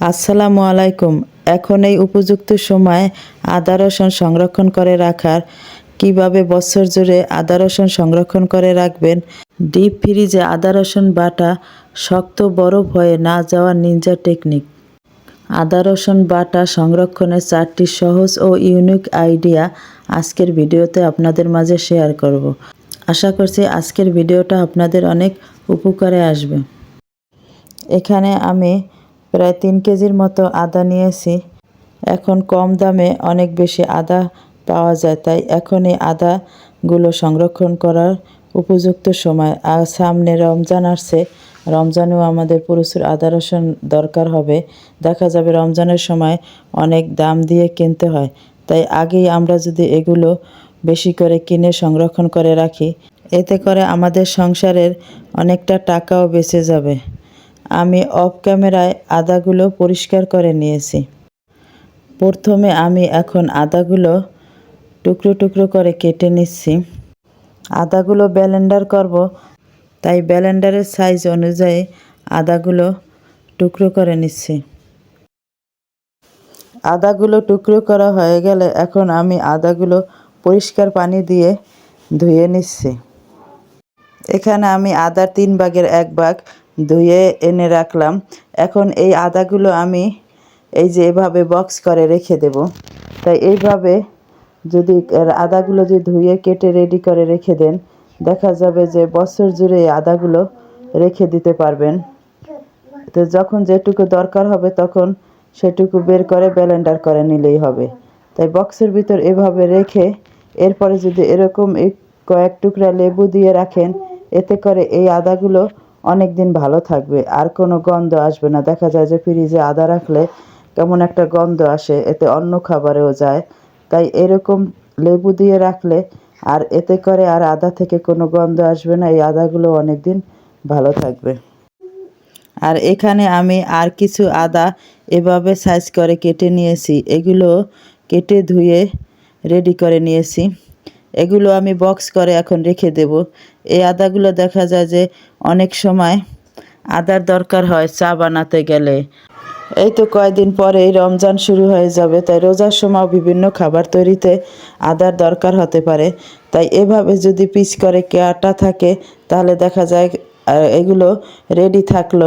আসসালামু আলাইকুম। এখন এই উপযুক্ত সময় আদা রসুন সংরক্ষণ করে রাখার, কীভাবে বছর জুড়ে আদা রসুন সংরক্ষণ করে রাখবেন? ডিপ ফ্রিজে আদা রসুন বাটা শক্ত বরফ হয়ে না যাওয়ার নিনজা টেকনিক। আদা রসুন বাটা সংরক্ষণের চারটি সহজ ও ইউনিক আইডিয়া আজকের ভিডিওতে আপনাদের মাঝে শেয়ার করব। আশা করছি আজকের ভিডিওটা আপনাদের অনেক উপকারে আসবে। এখানে আমি প্রায় তিন কেজির মতো আদা নিয়েছি। এখন কম দামে অনেক বেশি আদা পাওয়া যায়, তাই এখন এই আদাগুলো সংরক্ষণ করার উপযুক্ত সময়। আর সামনে রমজান আসছে, রমজানেও আমাদের প্রচুর আদা রসুন দরকার হবে। দেখা যাবে রমজানের সময় অনেক দাম দিয়ে কিনতে হয়, তাই আগেই আমরা যদি এগুলো বেশি করে কিনে সংরক্ষণ করে রাখি, এতে করে আমাদের সংসারের অনেকটা টাকাও বেঁচে যাবে। আমি অফ ক্যামেরায় আদাগুলো পরিষ্কার করে নিয়েছি। প্রথমে আমি এখন আদাগুলো টুকরো টুকরো করে কেটে নিচ্ছি। আদাগুলো ব্যালেন্ডার করব, তাই ব্যালেন্ডারের সাইজ অনুযায়ী আদাগুলো টুকরো করে নিচ্ছি। আদাগুলো টুকরো করা হয়ে গেলে এখন আমি আদাগুলো পরিষ্কার পানি দিয়ে ধুয়ে নিচ্ছি। এখানে আমি আদার তিন ভাগের এক ভাগ ধুয়ে এনে রাখলাম। এখন এই আদাগুলো আমি এই যে এভাবে বক্স করে রেখে দেব। তাই এইভাবে যদি আদাগুলো যদি ধুয়ে কেটে রেডি করে রেখে দেন, দেখা যাবে যে বছর জুড়ে এই আদাগুলো রেখে দিতে পারবেন। তো যখন যেটুকু দরকার হবে তখন সেটুকু বের করে ব্যালেন্ডার করে নিলেই হবে। তাই বক্সের ভিতর এভাবে রেখে এরপরে যদি এরকম কয়েক টুকরা লেবু দিয়ে রাখেন, এতে করে এই আদাগুলো অনেক দিন ভালো থাকবে, আর কোনো গন্ধ আসবে না। দেখা যায় যে ফ্রিজে আদা রাখলে কেমন একটা গন্ধ আসে, এতে অন্য খাবারেও যায়। তাই এরকম লেবু দিয়ে রাখলে আর এতে করে আর আদা থেকে কোনো গন্ধ আসবে না, এই আদাগুলো অনেক দিন ভালো থাকবে। আর এখানে আমি আর কিছু আদা এভাবে সাইজ করে কেটে নিয়েছি। এগুলো কেটে ধুয়ে রেডি করে নিয়েছি। এগুলো আমি বক্স করে এখন রেখে দেব। এই আদাগুলো দেখা যায় যে অনেক সময় আদার দরকার হয় চা বানাতে গেলে। এই তো কয়দিন পরেই রমজান শুরু হয়ে যাবে, তাই রোজার সময় বিভিন্ন খাবার তৈরিতে আদার দরকার হতে পারে। তাই এভাবে যদি পিস করে কাটা থাকে, তাহলে দেখা যায় এগুলো রেডি থাকল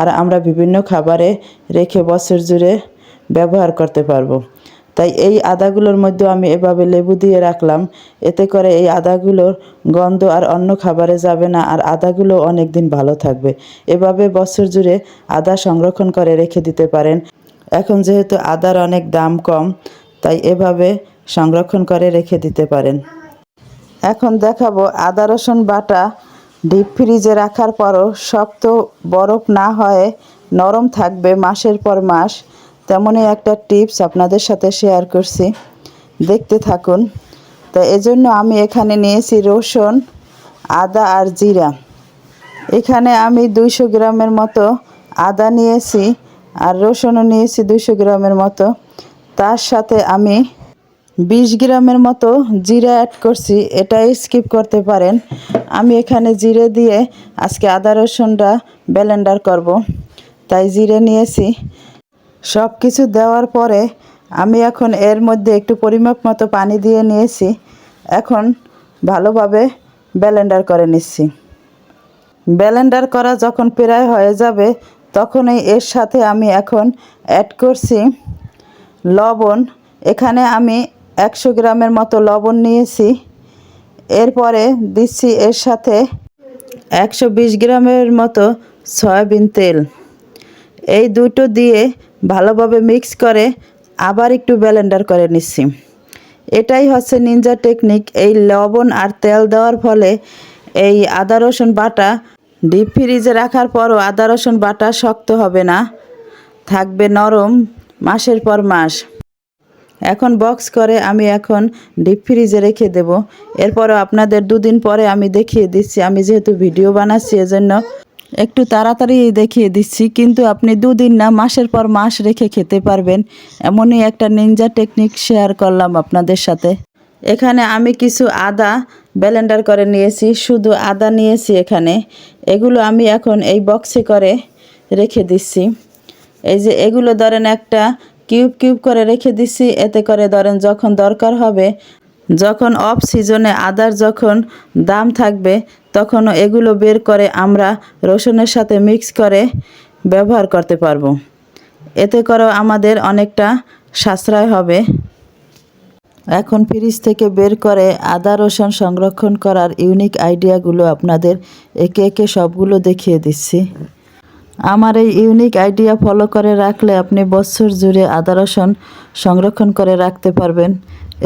আর আমরা বিভিন্ন খাবারে রেখে বছর জুড়ে ব্যবহার করতে পারব। তাই এই আদাগুলোর মধ্যে আমি এভাবে লেবু দিয়ে রাখলাম। এতে করে এই আদাগুলোর গন্ধ আর অন্য খাবারে যাবে না আর আদাগুলো অনেক দিন ভালো থাকবে। এভাবে বছর জুড়ে আদা সংরক্ষণ করে রেখে দিতে পারেন। এখন যেহেতু আদার অনেক দাম কম, তাই এভাবে সংরক্ষণ করে রেখে দিতে পারেন। এখন দেখাবো আদা, রসুন বাটা ডিপ ফ্রিজে রাখার পরও শক্ত বরফ না হয়ে নরম থাকবে মাসের পর মাস। তেমনই একটা টিপস আপনাদের সাথে শেয়ার করছি। দেখতে থাকুন। তো এজন্য আমি এখানে নিয়েছি রসুন, আদা আর জিরা। এখানে আমি দুইশো গ্রামের মতো আদা নিয়েছি আর রসুনও নিয়েছি দুইশো গ্রামের মতো। তার সাথে আমি বিশ গ্রামের মতো জিরা অ্যাড করছি। এটা স্কিপ করতে পারেন। আমি এখানে জিরে দিয়ে আজকে আদা রসুনটা ব্লেন্ডার করব। তাই জিরে নিয়েছি। সব কিছু দেওয়ার পরে আমি এখন এর মধ্যে একটু পরিমাপ মতো পানি দিয়ে নিয়েছি। এখন ভালোভাবে ব্লেন্ডার করে নিচ্ছি। ব্লেন্ডার করা যখন প্রায় হয়ে যাবে, তখনই এর সাথে আমি এখন অ্যাড করছি লবণ। এখানে আমি একশো গ্রামের মতো লবণ নিয়েছি। এরপরে দিচ্ছি এর সাথে একশো বিশ গ্রামের মতো সয়াবিন তেল। এই দুটো দিয়ে ভালোভাবে মিক্স করে আবার একটু ব্লেন্ডার করে নিচ্ছি। এটাই হচ্ছে নিনজা টেকনিক এই লবণ আর তেল দেওয়ার ফলে এই আদা রসুন বাটা ডিপ ফ্রিজে রাখার পরও আদা রসুন বাটা শক্ত হবে না, থাকবে নরম মাসের পর মাস। এখন বক্স করে আমি এখন ডিপ ফ্রিজে রেখে দেব। এরপরও আপনাদের দুদিন পরে আমি দেখিয়ে দিচ্ছি, আমি যেহেতু ভিডিও বানাচ্ছি, এজন্য একটু তাড়াতাড়ি দেখিয়ে দিচ্ছি, কিন্তু আপনি দুদিন না, মাসের পর মাস রেখে খেতে পারবেন। এমনই একটা নিনজা টেকনিক শেয়ার করলাম আপনাদের সাথে। এখানে আমি কিছু আদা ব্লেন্ডার করে নিয়েছি, শুধু আদা নিয়েছি এখানে। এগুলো আমি এখন এই বক্সে করে রেখে দিচ্ছি। এই যে এগুলো ধরেন একটা কিউব কিউব করে রেখে দিচ্ছি, এতে করে ধরেন যখন দরকার হবে যখন অফ সিজনে আদার যখন দাম থাকবে তখন এগুলো বের করে আমরা রসুনের সাথে মিক্স করে ব্যবহার করতে পারব। এতে করেও আমাদের অনেকটা সাশ্রয় হবে। এখন ফ্রিজ থেকে বের করে আদা রসুন সংরক্ষণ করার ইউনিক আইডিয়াগুলো আপনাদের একে একে সবগুলো দেখিয়ে দিচ্ছি। আমার এই ইউনিক আইডিয়া ফলো করে রাখলে আপনি বছর জুড়ে আদা রসুন সংরক্ষণ করে রাখতে পারবেন।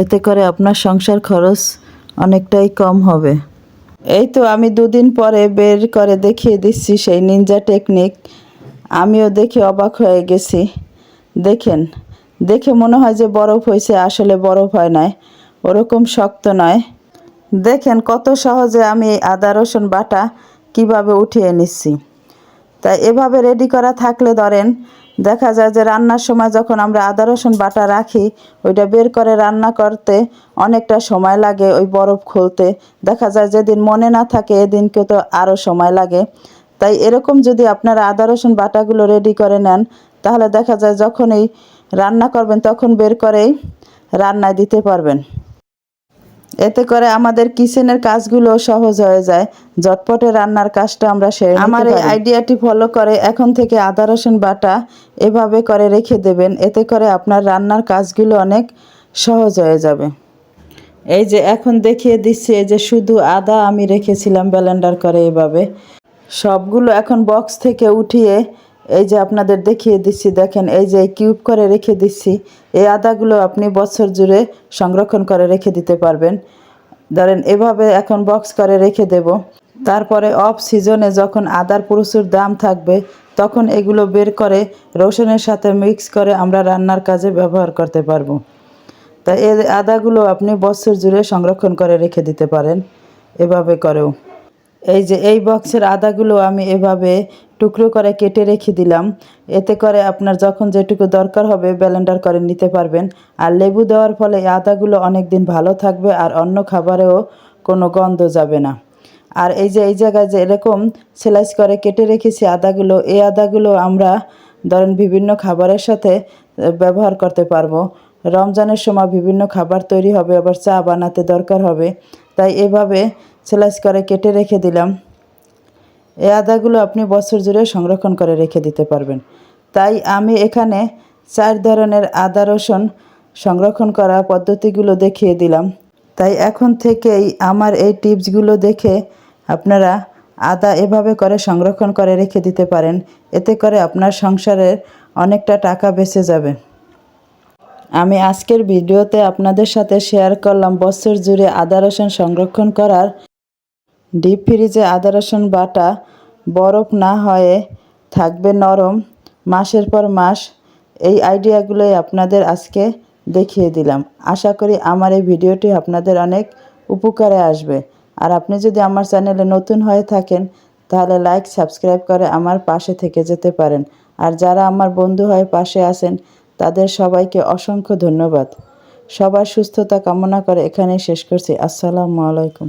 এতে করে আপনার সংসার খরচ অনেকটাই কম হবে। এই তো আমি দুদিন পরে বের করে দেখিয়ে দিচ্ছি সেই নিনজা টেকনিক আমিও দেখে অবাক হয়ে গেছি। দেখেন, দেখে মনে হয় যে বরফ হয়েছে, আসলে বরফ হয় নাই। ওরকম শক্ত নয়। দেখেন কত সহজে আমি আদা, রসুন বাটা কীভাবে উঠিয়ে নিচ্ছি। তাই এভাবে রেডি করা থাকলে ধরেন দেখা যায় যে রান্নার সময় যখন আমরা আদা, রসুন বাটা রাখি, ওইটা বের করে রান্না করতে অনেকটা সময় লাগে ওই বরফ খুলতে। দেখা যায় যেদিন মনে না থাকে এদিনকে তো আরও সময় লাগে। তাই এরকম যদি আপনারা আদা, রসুন বাটাগুলো রেডি করে নেন, তাহলে দেখা যায় যখনই রান্না করবেন তখন বের করেই রান্নায় দিতে পারবেন। এতে করে আমাদের কিচেনের কাজগুলো সহজ হয়ে যায়। ঝটপটে রান্নার কাজটা আমরা সেরে আমার এই আইডিয়াটি ফলো করে এখন থেকে আদা রসুন বাটা এভাবে করে রেখে দেবেন। এতে করে আপনার রান্নার কাজগুলো অনেক সহজ হয়ে যাবে। এই যে এখন দেখিয়ে দিচ্ছি এই যে শুধু আদা আমি রেখেছিলাম ব্লেন্ডার করে এভাবে। সবগুলো এখন বক্স থেকে উঠিয়ে এই যে আপনাদের দেখিয়ে দিচ্ছি, দেখেন এই যে কিউব করে রেখে দিচ্ছি, এই আদাগুলো আপনি বছর জুড়ে সংরক্ষণ করে রেখে দিতে পারবেন। ধরেন এভাবে এখন বক্স করে রেখে দেব। তারপরে অফ সিজনে যখন আদার প্রচুর দাম থাকবে, তখন এগুলো বের করে রসুনের সাথে মিক্স করে আমরা রান্নার কাজে ব্যবহার করতে পারব। তাই এই আদাগুলো আপনি বছর জুড়ে সংরক্ষণ করে রেখে দিতে পারেন, এভাবে করেও। এই যে এই বক্সের আদাগুলো আমি এভাবে টুকরো করে কেটে রেখে দিলাম। এতে করে আপনার যখন যেটুকু দরকার হবে ব্লেন্ডার করে নিতে পারবেন। আর লেবু দেওয়ার ফলে এই আদাগুলো অনেক দিন ভালো থাকবে আর অন্য খাবারেও কোনো গন্ধ যাবে না। আর এই যে এই জায়গায় যে এরকম স্লাইস করে কেটে রেখেছি আদাগুলো, এই আদাগুলো আমরা ধরেন বিভিন্ন খাবারের সাথে ব্যবহার করতে পারব। রমজানের সময় বিভিন্ন খাবার তৈরি হবে, আবার চা বানাতে দরকার হবে। তাই এভাবে স্লাইস করে কেটে রেখে দিলাম। এই আদাগুলো আপনি বছর জুড়ে সংরক্ষণ করে রেখে দিতে পারবেন। তাই আমি এখানে চার ধরনের আদা রসুন সংরক্ষণ করা পদ্ধতিগুলো দেখিয়ে দিলাম। তাই এখন থেকেই আমার এই টিপসগুলো দেখে আপনারা আদা এভাবে করে সংরক্ষণ করে রেখে দিতে পারেন। এতে করে আপনার সংসারের অনেকটা টাকা বেঁচে যাবে। আমি আজকের ভিডিওতে আপনাদের সাথে শেয়ার করলাম বছর জুড়ে আদা রসুন সংরক্ষণ করার ডিপ ফ্রিজে আদা রসুন বাটা বরফ না হয়ে থাকবে নরম। মাসের পর মাস এই আইডিয়াগুলোই আপনাদের আজকে দেখিয়ে দিলাম। আশা করি আমার এই ভিডিওটি আপনাদের অনেক উপকারে আসবে। আর আপনি যদি আমার চ্যানেলে নতুন হয়ে থাকেন, তাহলে লাইক, সাবস্ক্রাইব করে আমার পাশে থেকে যেতে পারেন। আর যারা আমার বন্ধু হয়ে পাশে আছেন তাদের সবাইকে অসংখ্য ধন্যবাদ। সবার সুস্থতা কামনা করে এখানেই শেষ করছি। আসসালামু আলাইকুম।